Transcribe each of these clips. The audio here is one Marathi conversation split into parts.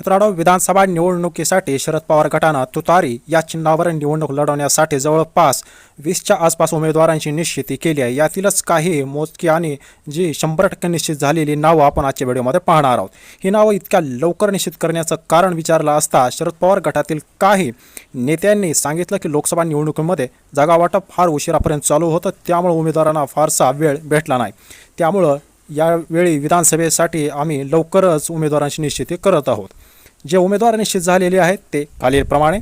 मित्रांनो विधानसभा निवडणुकीसाठी शरद पवार गटानं तुतारी या चिन्हावर निवडणूक लढवण्यासाठी जवळपास वीसच्या आसपास उमेदवारांची निश्चिती केली आहे. यातीलच काही मोजकी आणि जी शंभर टक्के निश्चित झालेली नावं आपण आजच्या व्हिडिओमध्ये पाहणार आहोत. ही नावं इतक्या लवकर निश्चित करण्याचं कारण विचारलं असता शरद पवार गटातील काही नेत्यांनी सांगितलं की लोकसभा निवडणुकीमध्ये जागावाटप फार उशिरापर्यंत चालू होतं त्यामुळे उमेदवारांना फारसा वेळ भेटला नाही. त्यामुळं यावेळी विधानसभेसाठी आम्ही लवकरच उमेदवारांची निश्चिती करत आहोत. जे उमेदवार निश्चित झालेले आहेत ते खालीलप्रमाणे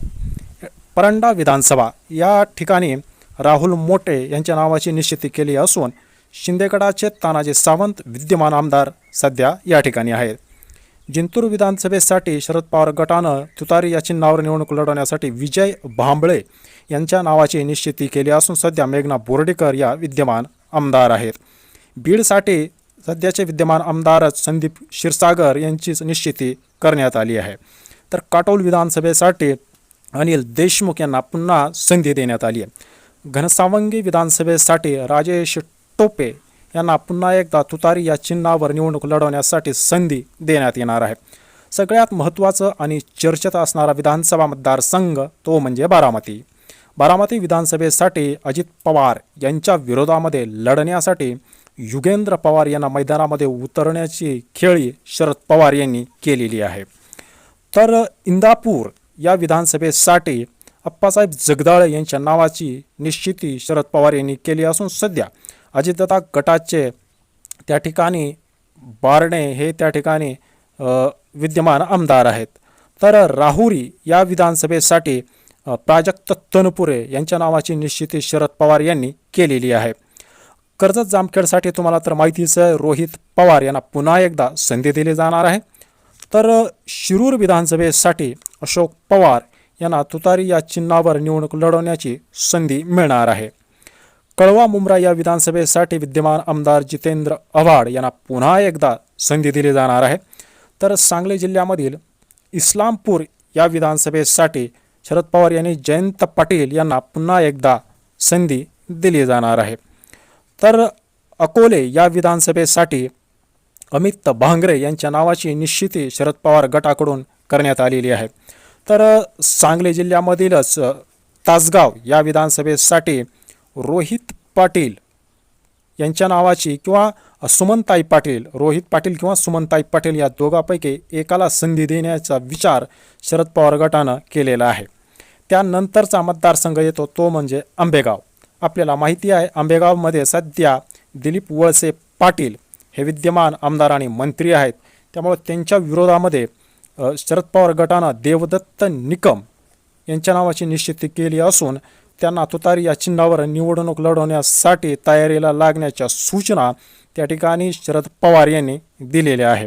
परंडा विधानसभा या ठिकाणी राहुल मोटे यांच्या नावाची निश्चिती केली असून शिंदेगडाचे तानाजी सावंत विद्यमान आमदार सध्या या ठिकाणी आहेत. जिंतूर विधानसभेसाठी शरद पवार गटानं तुतारी या चिन्हावर निवडणूक लढवण्यासाठी विजय भांबळे यांच्या नावाची निश्चिती केली असून सध्या मेघना बोर्डीकर या विद्यमान आमदार आहेत. बीडसाठी सध्याचे विद्यमान आमदारच संदीप क्षीरसागर यांचीच निश्चिती करण्यात आली आहे. तर काटोल विधानसभेसाठी अनिल देशमुख यांना पुन्हा संधी देण्यात आली आहे. घनसावंगी विधानसभेसाठी राजेश टोपे यांना पुन्हा एकदा तुतारी या चिन्हावर निवडणूक लढवण्यासाठी संधी देण्यात येणार आहे. सगळ्यात महत्त्वाचं आणि चर्चेत असणारा विधानसभा मतदारसंघ तो म्हणजे बारामती. बारामती विधानसभेसाठी अजित पवार यांच्या विरोधामध्ये लढण्यासाठी युगेंद्र पवार यांना मैदानामध्ये उतरण्याची खेळी शरद पवार यांनी केलेली आहे. तर इंदापूर या विधानसभेसाठी अप्पासाहेब जगदाळे यांच्या नावाची निश्चिती शरद पवार यांनी केली असून सध्या अजितदादा गटाचे त्या ठिकाणी बारणे हे त्या ठिकाणी विद्यमान आमदार आहेत. तर राहुरी या विधानसभेसाठी प्राजक्त तनपुरे यांच्या नावाची निश्चिती शरद पवार यांनी केलेली आहे. कर्जत जामखेडसाठी तुम्हाला तर माहितीच आहे रोहित पवार यांना पुन्हा एकदा संधी दिली जाणार आहे. तर शिरूर विधानसभेसाठी अशोक पवार यांना तुतारी या चिन्हावर निवडणूक लढवण्याची संधी मिळणार आहे. कळवा मुंब्रा या विधानसभेसाठी विद्यमान आमदार जितेंद्र आव्हाड यांना पुन्हा एकदा संधी दिली जाणार आहे. तर सांगली जिल्ह्यामधील इस्लामपूर या विधानसभेसाठी शरद पवार यांनी जयंत पाटील यांना पुन्हा एकदा संधी दिली जाणार आहे. तर अकोले या विधानसभेसाठी अमित भांगरे यांच्या नावाची निश्चिती शरद पवार गटाकडून करण्यात आलेली आहे. तर सांगली जिल्ह्यामधीलच तासगाव या विधानसभेसाठी रोहित पाटील यांच्या नावाची किंवा सुमनताई पाटील रोहित पाटील किंवा सुमनताई पाटील या दोघांपैकी एकाला संधी देण्याचा विचार शरद पवार गटानं केलेला आहे. त्यानंतरचा मतदारसंघ येतो तो म्हणजे आंबेगाव. आपल्याला माहिती आहे आंबेगावमध्ये सध्या दिलीप वळसे पाटील हे विद्यमान आमदार आणि मंत्री आहेत. त्यामुळे त्यांच्या विरोधामध्ये शरद पवार गटानं देवदत्त निकम यांच्या नावाची निश्चिती केली असून त्यांना तुतारी या चिन्हावर निवडणूक लढवण्यासाठी तयारीला लागण्याच्या सूचना त्या ठिकाणी शरद पवार यांनी दिलेल्या आहे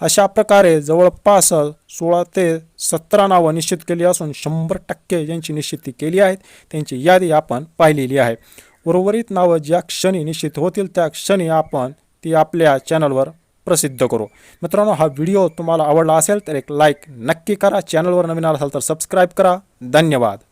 अशा प्रकारे जवळपास सोळा ते सतरा नावं निश्चित केली असून शंभर टक्के ज्यांची निश्चिती केली आहेत त्यांची यादी आपण पाहिलेली आहे. उर्वरित नावं ज्या क्षणी निश्चित होतील त्या क्षणी आपण ती आपल्या चॅनलवर प्रसिद्ध करू. मित्रांनो हा व्हिडिओ तुम्हाला आवडला असेल तर एक लाईक नक्की करा. चॅनलवर नवीन असाल तर सबस्क्राईब करा. धन्यवाद.